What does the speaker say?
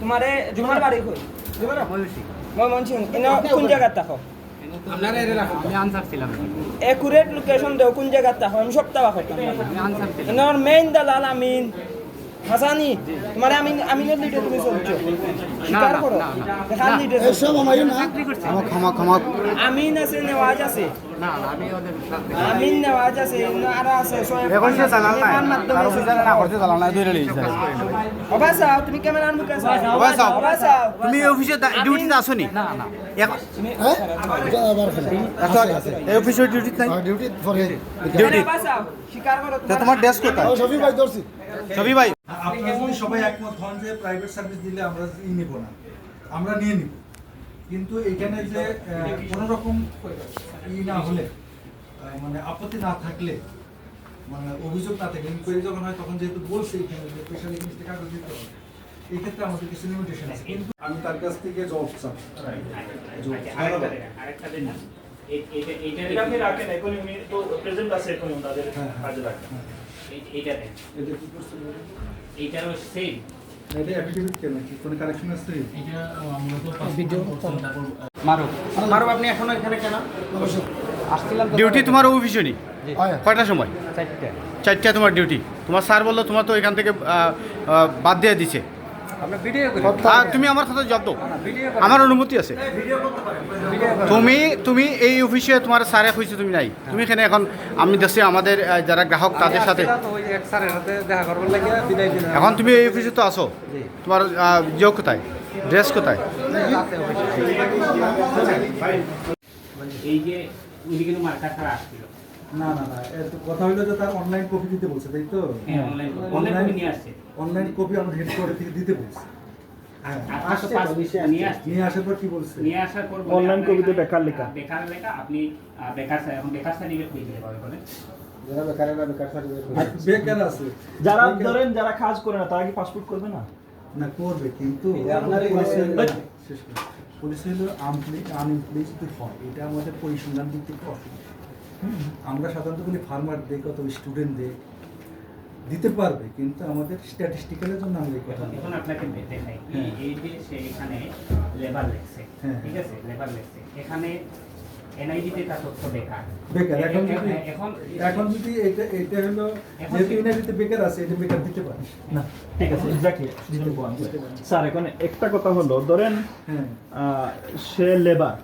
তোমারে জুমার বাড়ি কই? ইনো কোন জায়গাত থাকো? আপনারা এর রাখুন আমি আনসার ছিলাম। একুরেট লোকেশন দেও কোন জায়গাত থাকো? আমি সব টাকা খাইতাম আমি আনসার ছিলাম। ইনোর মেইন দালাল আমিন। হাসানি তোমারে আমিন আমিনের লিডে তুমি চলছো। স্বীকার করো। না, না। এসব আমার না। আমার ক্ষমা ক্ষমা। আমিন আছে নেওয়াজ আছে। তুমি অফিসে ডিউটিতে তোমার ডেস্ক কোথায়? শফি ভাই দর্শি ছবি ভাই। আপনারা সবাই একমত হন যে প্রাইভেট সার্ভিস দিলে আমরা নেব না। আমরা নিয়ে নিব। কিন্তু এখানে যে কোনো রকম ই না হলে মানে আপত্তি না থাকলে মানে অভিযোগ না থাকলে ইনকোয়ারি যখন হয় তখন যেহেতু বলছে এখানে যে স্পেশালি জিনিসটা কাগজ দিতে হবে। এই ক্ষেত্রে আমাদের কিছু লিমিটেশন আছে। কিন্তু আমি তার কাছ থেকে জব চাই। আরেকটা দিন না এই- এইটা- এইটা এটা আপনি রাখেন তো প্রেজেন্ট আছে ইকোনমি তাদের হ্যাঁ, হ্যাঁ। কাজে রাখেন এই- এইটা কি এইটারও সেম এটা অ্যাফিডেভিট কেন? কি কোনো কারেকশন আছে? মারুফ আপনি এখনও এখানে কেন? আসছিলাম ডিউটি তোমার কয়টার সময়? চারটে। তোমার ডিউটি তোমার স্যার বলল তোমার তো এখান থেকে বাদ দিয়ে দিছে। আপনি ভিডিও করি। আর তুমি আমার সাথে জব দাও। আমার অনুমতি আছে। তুমি তুমি এই অফিসে তোমার স্যারে কইছে তুমি নাই। তুমি এখানে এখন আমি দেখছি আমাদের যারা গ্রাহক তাদের সাথে। এখন তুমি এই অফিসে তো আসো তোমার ইয়ে কোথায়? ড্রেস কোথায়? এই যে আসছিল। না না না কথা হলো যে তার অনলাইন কপি দিতে বলছে তাই তো? অনলাইন অনলাইন নিয়ে আসছে। অনলাইন কপি আমাদের হেডকোয়ার্টার থেকে দিতে বলছে। হ্যাঁ। আপনার তো পাস নিয়ে আসার পর কি বলছে? নিয়ে আসার পর বলে কপিতে বেকার লেখা। বেকার লেখা আপনি বেকার এখন বেকার সার্টিফিকেট খুঁজে দিতে পারবেন বেকার আছে। যারা ধরেন যারা কাজ করে না তারা কি পাসপোর্ট করবে না? না করবে কিন্তু পুলিশ হলো- করি। আনএমপ্লয়েড হয়। এটা আমাদের পরিসংখ্যান দিক থেকে অসুবিধা আমরা সাধারণত বলি ফার্মার দেয় কত স্টুডেন্ট দেয় দিতে পারবে কিন্তু আমাদের স্ট্যাটিস্টিক্যালের জন্য আমরা এই কথা এখন আপনাকে দেখাই হ্যাঁ। এই- যে সে এখানে লেবার লেখছে হ্যাঁ। ঠিক আছে? লেবার লেখছে। এখানে এনআইডিতে তার তথ্য বেকার। বেকার। এখন এ- যদি এ- এখন এখন যদি এটা এটা হলো যেহেতু বেকার আছে এটা বেকার দিতে পারে না ঠিক আছে এক্স্যাক্টলি স্যার এখন একটা কথা হলো ধরেন হ্যাঁ। আহ, সে লেবার